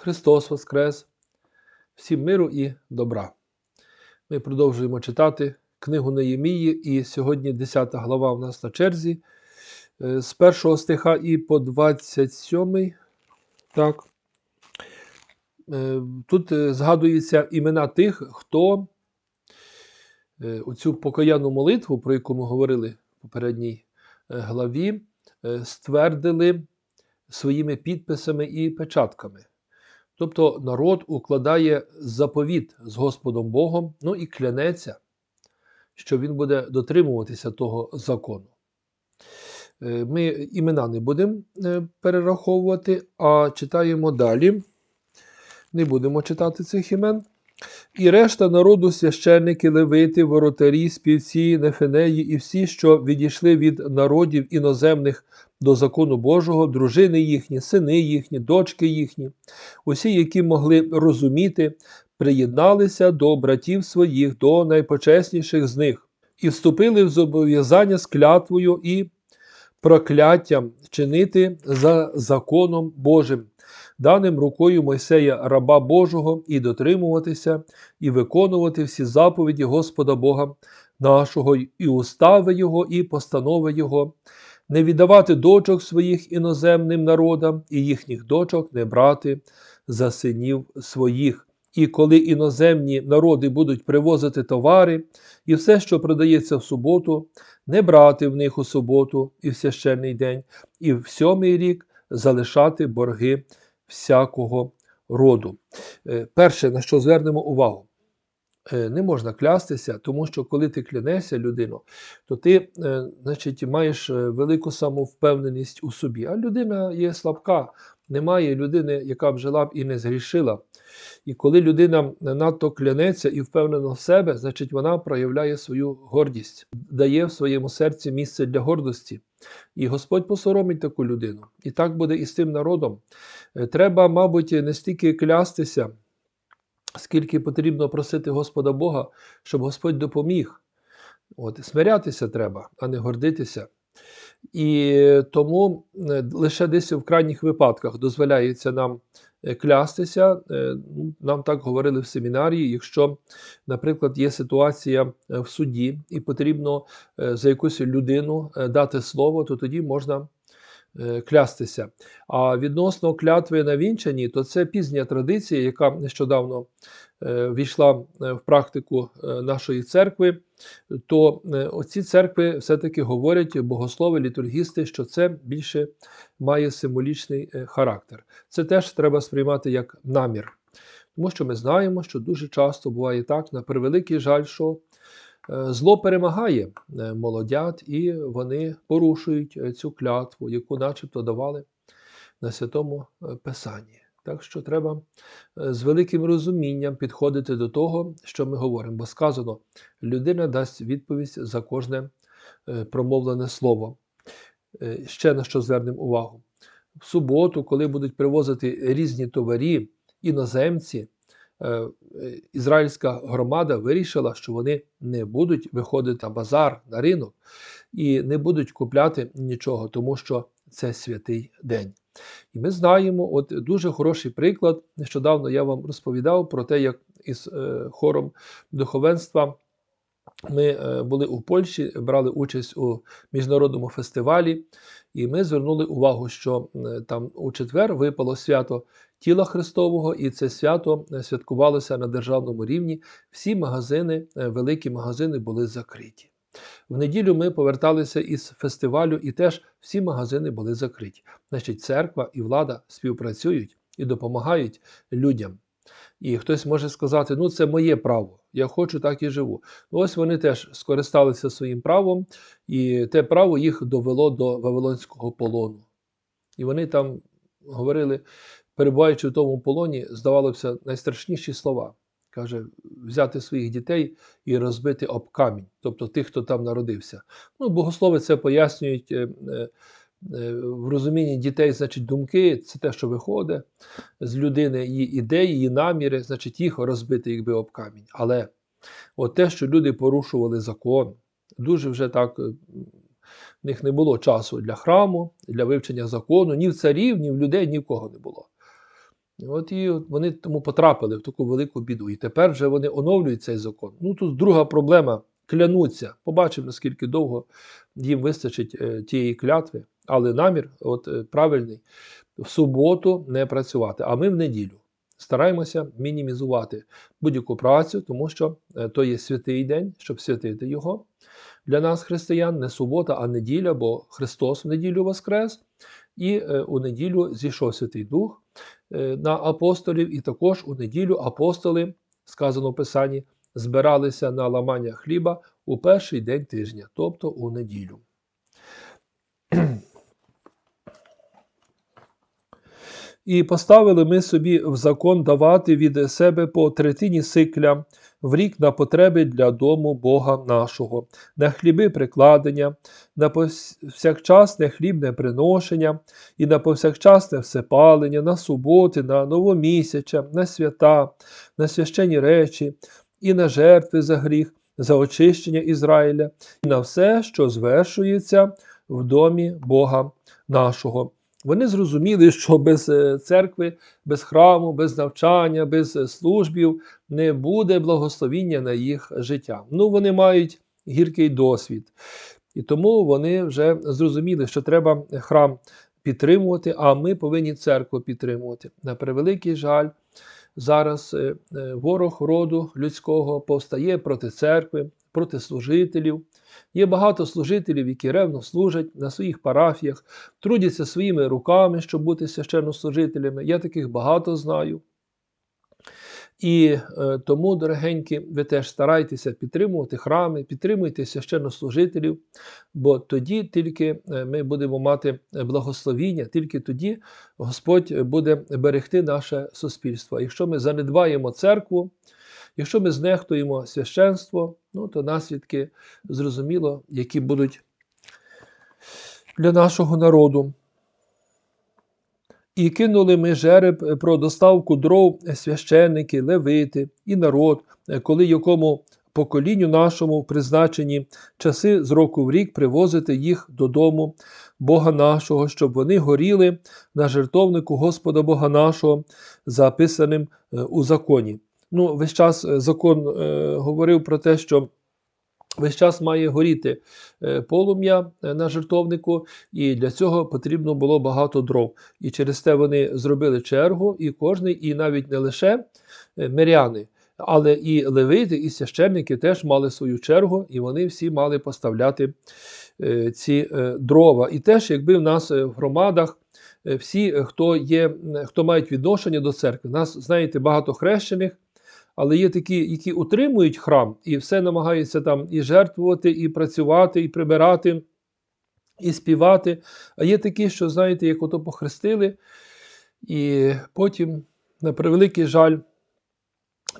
Христос Воскрес! Всім миру і добра. Ми продовжуємо читати книгу Неємії, і сьогодні 10 глава у нас на черзі. Е, З першого стиха і по 27. Так. Е, Тут е, згадуються імена тих, хто оцю покаянну молитву, про яку ми говорили в попередній главі, ствердили своїми підписами і печатками. Тобто народ укладає заповіт з Господом Богом, ну і клянеться, що він буде дотримуватися того закону. Е, Ми імена не будемо е, перераховувати, а читаємо далі. Не будемо читати цих імен. І решта народу, священники, левити, воротарі, співці, нефенеї і всі, що відійшли від народів іноземних до закону Божого, дружини їхні, сини їхні, дочки їхні, усі, які могли розуміти, приєдналися до братів своїх, до найпочесніших з них, і вступили в зобов'язання з клятвою і прокляттям чинити за законом Божим, даним рукою Мойсея, раба Божого, і дотримуватися, і виконувати всі заповіді Господа Бога нашого, і устави Його, і постанови Його, не віддавати дочок своїх іноземним народам, і їхніх дочок не брати за синів своїх. І коли іноземні народи будуть привозити товари, і все, що продається в суботу, не брати в них у суботу і в священний день, і в сьомий рік залишати борги всякого роду. Е, Перше, на що звернемо увагу, е, не можна клястися, тому що коли ти клянешся людину, то ти е, значить, маєш велику самовпевненість у собі. А людина є слабка, немає людини, яка б жила б і не згрішила. І коли людина надто клянеться і впевнена в себе, значить вона проявляє свою гордість, дає в своєму серці місце для гордості. І Господь посоромить таку людину. І так буде і з цим народом. Е, Треба, мабуть, не стільки клястися, скільки потрібно просити Господа Бога, щоб Господь допоміг. От, смирятися треба, а не гордитися. І тому е, лише десь в крайніх випадках дозволяється нам е, клястися. Е, ну, Нам так говорили в семінарії. Якщо, наприклад, є ситуація в суді і потрібно за якусь людину дати слово, то тоді можна клястися. А відносно клятви на вінчанні, то це пізня традиція, яка нещодавно е, війшла е, в практику е, нашої церкви. То е, оці церкви все-таки говорять богослови, літургісти, що це більше має символічний е, характер. Це теж треба сприймати як намір. Тому що ми знаємо, що дуже часто буває так, на превеликий жаль, що е, зло перемагає е, молодят, і вони порушують е, цю клятву, яку начебто давали на святому е, Писанні. Так що треба е, з великим розумінням підходити до того, що ми говоримо. Бо сказано, людина дасть відповідь за кожне е, промовлене слово. Е, Ще на що звернемо увагу. В суботу, коли будуть привозити різні товарі, іноземці, е, е, ізраїльська громада вирішила, що вони не будуть виходити на базар, на ринок і не будуть купляти нічого, тому що це святий день. І ми знаємо, от дуже хороший приклад. Нещодавно я вам розповідав про те, як із е, хором духовенства ми е, були у Польщі, брали участь у міжнародному фестивалі, і ми звернули увагу, що е, там у четвер випало свято тіла Христового, і це свято е, святкувалося на державному рівні. Всі магазини, е, великі магазини були закриті. В неділю ми поверталися із фестивалю, і теж всі магазини були закриті. Значить, церква і влада співпрацюють і допомагають людям. І хтось може сказати, ну це моє право, я хочу, так і живу. Ну, ось вони теж скористалися своїм правом, і те право їх довело до Вавилонського полону. І вони там говорили, перебуваючи в тому полоні, здавалося, найстрашніші слова. Каже, взяти своїх дітей і розбити об камінь, тобто тих, хто там народився. Ну, богослови це пояснюють е, е, е, в розумінні дітей, значить, думки це те, що виходить з людини, її ідеї, її наміри, значить, їх розбити якби об камінь. Але от те, що люди порушували закон, дуже вже так. В них не було часу для храму, для вивчення закону, ні в царів, ні в людей, ні в кого не було. От і вони тому потрапили в таку велику біду. І тепер вже вони оновлюють цей закон. Ну тут друга проблема клянуться. Побачимо, наскільки довго їм вистачить е, тієї клятви, але намір от, е, правильний в суботу не працювати, а ми в неділю. Стараємося мінімізувати будь-яку працю, тому що е, то є святий день, щоб святити його. Для нас, християн, не субота, а неділя, бо Христос в неділю воскрес, і е, у неділю зійшов Святий Дух на апостолів, і також у неділю апостоли, сказано в Писанні, збиралися на ламання хліба у перший день тижня, тобто у неділю. І поставили ми собі в закон давати від себе по третині сикля в рік на потреби для дому Бога нашого, на хліби прикладення, на повсякчасне хлібне приношення, і на повсякчасне всепалення, на суботи, на новомісяча, на свята, на священні речі, і на жертви за гріх, за очищення Ізраїля, і на все, що звершується в домі Бога нашого. Вони зрозуміли, що без е, церкви, без храму, без навчання, без е, службів не буде благословіння на їх життя. Ну, вони мають гіркий досвід. І тому вони вже зрозуміли, що треба храм підтримувати, а ми повинні церкву підтримувати. На превеликий жаль, зараз е, ворог роду людського повстає проти церкви, проти служителів. Є багато служителів, які ревно служать на своїх парафіях, трудяться своїми руками, щоб бути священнослужителями. Я таких багато знаю. І е, тому, дорогенькі, ви теж старайтеся підтримувати храми, підтримуйте священнослужителів, бо тоді тільки е, ми будемо мати благословіння, тільки тоді Господь буде берегти наше суспільство. Якщо ми занедбаємо церкву, Якщо ми знехтуємо священство, ну, то наслідки зрозуміло, які будуть для нашого народу. І кинули ми жереб про доставку дров священники, левити і народ, коли якому поколінню нашому призначені часи з року в рік привозити їх додому, Бога нашого, щоб вони горіли на жертовнику Господа Бога нашого, записаним е, у законі. Ну, весь час е, закон е, говорив про те, що весь час має горіти е, полум'я е, на жертовнику, і для цього потрібно було багато дров. І через те вони зробили чергу, і кожний, і навіть не лише миряни. Але і левити, і священники теж мали свою чергу, і вони всі мали поставляти ці дрова. І теж, якби в нас в громадах всі, хто є, хто мають відношення до церкви, нас знаєте, багато хрещених, але є такі, які утримують храм і все намагаються там і жертвувати, і працювати, і прибирати, і співати. А є такі, що, знаєте, як ото похрестили, і потім, на превеликий жаль,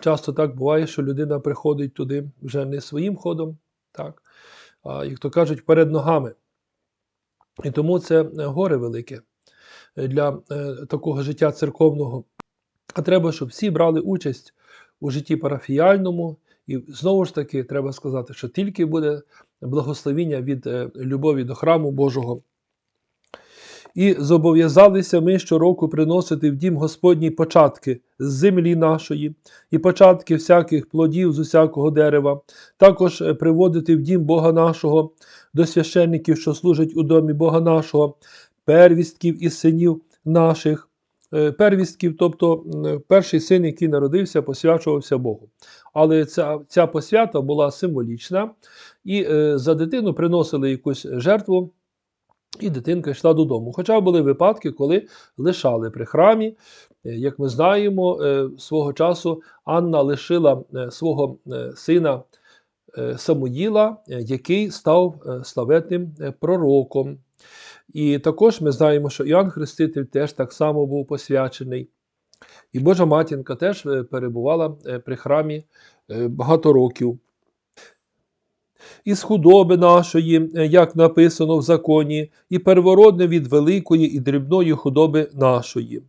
часто так буває, що людина приходить туди вже не своїм ходом, так, а, як то кажуть, перед ногами. І тому це горе велике для е, такого життя церковного. А треба, щоб всі брали участь у житті парафіяльному. І знову ж таки, треба сказати, що тільки буде благословіння від е, любові до храму Божого. І зобов'язалися ми щороку приносити в дім Господній початки з землі нашої, і початки всяких плодів з усякого дерева, також е, приводити в дім Бога нашого до священників, що служать у домі Бога нашого, первістків і синів наших, первістків, тобто перший син, який народився, посвячувався Богу. Але ця ця посвята була символічна, і е, за дитину приносили якусь жертву, і дитинка йшла додому. Хоча були випадки, коли лишали при храмі. Е, як ми знаємо, свого часу Анна лишила свого сина Самуїла, який став славетним пророком. І також ми знаємо, що Іоанн Хреститель теж так само був посвячений. І Божа матінка теж е, перебувала е, при храмі е, багато років. Із худоби нашої, як написано в законі, і первородне від великої і дрібної худоби нашої,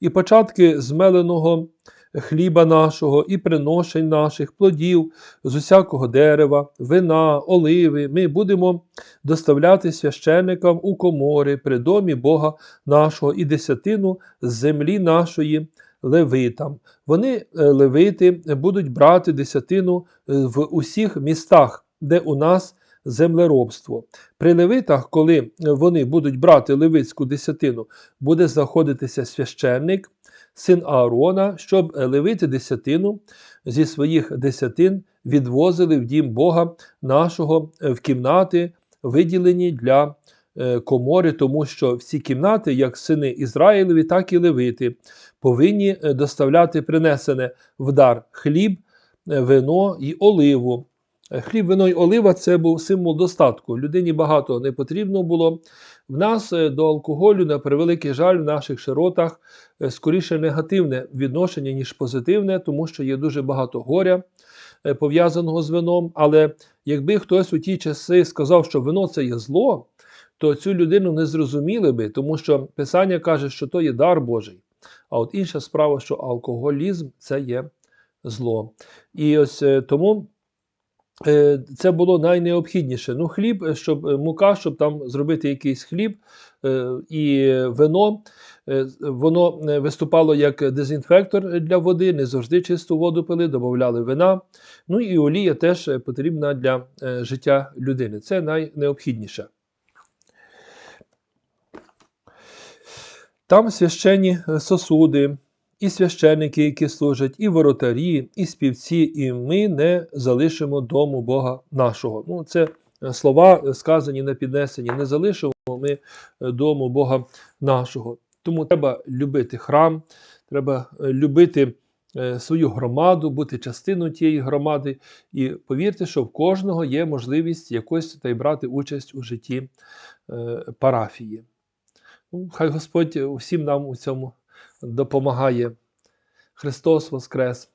і початки змеленого хліба нашого і приношень наших плодів з усякого дерева, вина, оливи, ми будемо доставляти священникам у комори при домі Бога нашого і десятину з землі нашої, левитам. Вони, е, левити, будуть брати десятину е, в усіх містах, де у нас землеробство. При левитах, коли вони будуть брати левицьку десятину, буде знаходитися священник, син Аарона, щоб левити десятину зі своїх десятин відвозили в дім Бога нашого в кімнати, виділені для е, комори, тому що всі кімнати, як сини Ізраїлеві, так і левити, повинні е, доставляти принесене в дар хліб, е, вино і оливу. Хліб, вино й олива це був символ достатку. Людині багато не потрібно було. В нас е, до алкоголю, на превеликий жаль, в наших широтах е, скоріше негативне відношення, ніж позитивне, тому що є дуже багато горя е, пов'язаного з вином. Але якби хтось у ті часи сказав, що вино це є зло, то цю людину не зрозуміли би, тому що Писання каже, що то є дар Божий. А от інша справа, що алкоголізм це є зло. І ось тому. Е, Це було найнеобхідніше. Ну, хліб, е, щоб е, мука, щоб там зробити якийсь хліб і вино. Воно виступало як дезінфектор для води, не завжди чисту воду пили, додавали вина. Ну і олія теж потрібна для життя людини. Це найнеобхідніше. Там священні сосуди, і священники, які служать, і воротарі, і співці, і ми не залишимо дому Бога нашого. Ну, це е, слова е, сказані на піднесенні. Не залишимо ми е, дому Бога нашого. Тому треба любити храм, треба любити свою громаду, бути частиною тієї громади. І повірте, що в кожного є можливість якось та й брати участь у житті парафії. Ну, Хай Господь усім нам у цьому допомагає. Христос Воскрес!